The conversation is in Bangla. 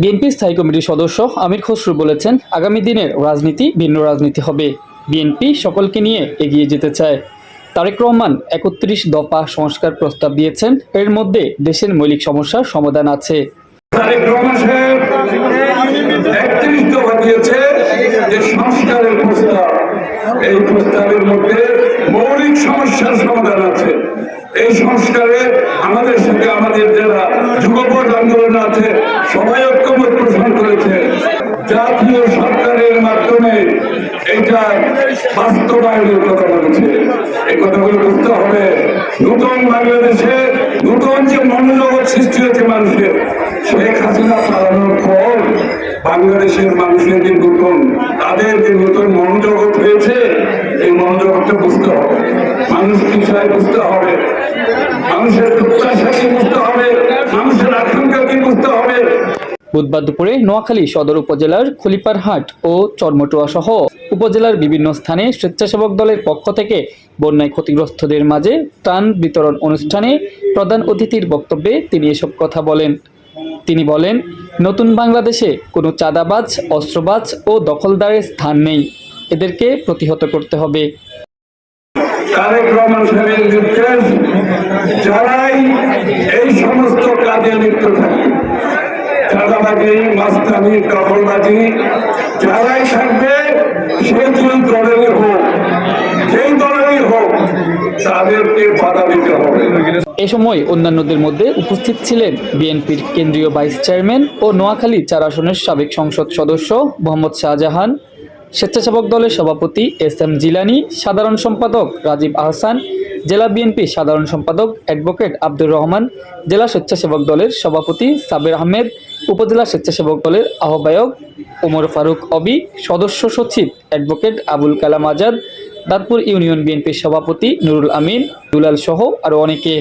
বিএনপি স্থায়ী কমিটির সদস্য আমির খসরু বলেছেন, আগামী দিনের রাজনীতি ভিন্ন রাজনীতি হবে। বিএনপি সকলকে নিয়ে এগিয়ে যেতে চায়। তারেক রহমান একত্রিশ দফা সংস্কার প্রস্তাব দিয়েছেন। এর মধ্যে দেশের মৌলিক সমস্যার সমাধান আছে। এই সংস্কারে আমাদের সাথে আমাদের যারা যুবপথ আন্দোলন আছে সবাই এটা বাস্তবায়নের কথা বলেছে এই কথাগুলো বুঝতে হবে। নতুন বাংলাদেশে নতুন যে মনোজগৎ সৃষ্টি হয়েছে মানুষের, শেখ হাসিনা পালানোর পর বাংলাদেশের মানুষের যে নতুন, তাদের যে নতুন মনোজগৎ হয়েছে, এই মনোজগৎটা বুঝতে হবে। মানুষ চায় বুঝতে হবে। মানুষের প্রত্যাশা কি বুঝতে হবে মানুষের আকাঙ্ক্ষা কি বুঝতে হবে বুধবার দুপুরে নোয়াখালী সদর উপজেলার খলিপারহাট ও চরমটুয়া সহ উপজেলার বিভিন্ন স্থানে স্বেচ্ছাসেবক দলের পক্ষ থেকে বন্যায় ক্ষতিগ্রস্তদের মাঝে ত্রাণ বিতরণ অনুষ্ঠানে প্রধান অতিথির বক্তব্যে তিনি এসব কথা বলেন। তিনি বলেন, নতুন বাংলাদেশে কোনো চাঁদাবাজ, অস্ত্রবাজ ও দখলদারের স্থান নেই। এদেরকে প্রতিহত করতে হবে। যারাই এই সমস্ত কাজে লিপ্ত যারাই থাকবে দুই দলেরই হোক, যেই দলেরই হোক, তাদেরকে বাধা দিতে হবে। এ সময় অন্যান্যদের মধ্যে উপস্থিত ছিলেন বিএনপির কেন্দ্রীয় ভাইস চেয়ারম্যান ও নোয়াখালী চার আসনের সাবেক সংসদ সদস্য মোহাম্মদ শাহজাহান, স্বেচ্ছাসেবক দলের সভাপতি এস এম জিলানি, সাধারণ সম্পাদক রাজীব আহসান, জেলা বিএনপি সাধারণ সম্পাদক অ্যাডভোকেট আব্দুর রহমান, জেলা স্বেচ্ছাসেবক দলের সভাপতি সাবির আহমেদ উপজেলা স্বেচ্ছাসেবক দলের আহ্বায়ক ওমর ফারুক অবি, সদস্য সচিব অ্যাডভোকেট আবুল কালাম আজাদ, দাঁতপুর ইউনিয়ন বিএনপির সভাপতি নুরুল আমিন, দুলাল সহ আরও অনেকে।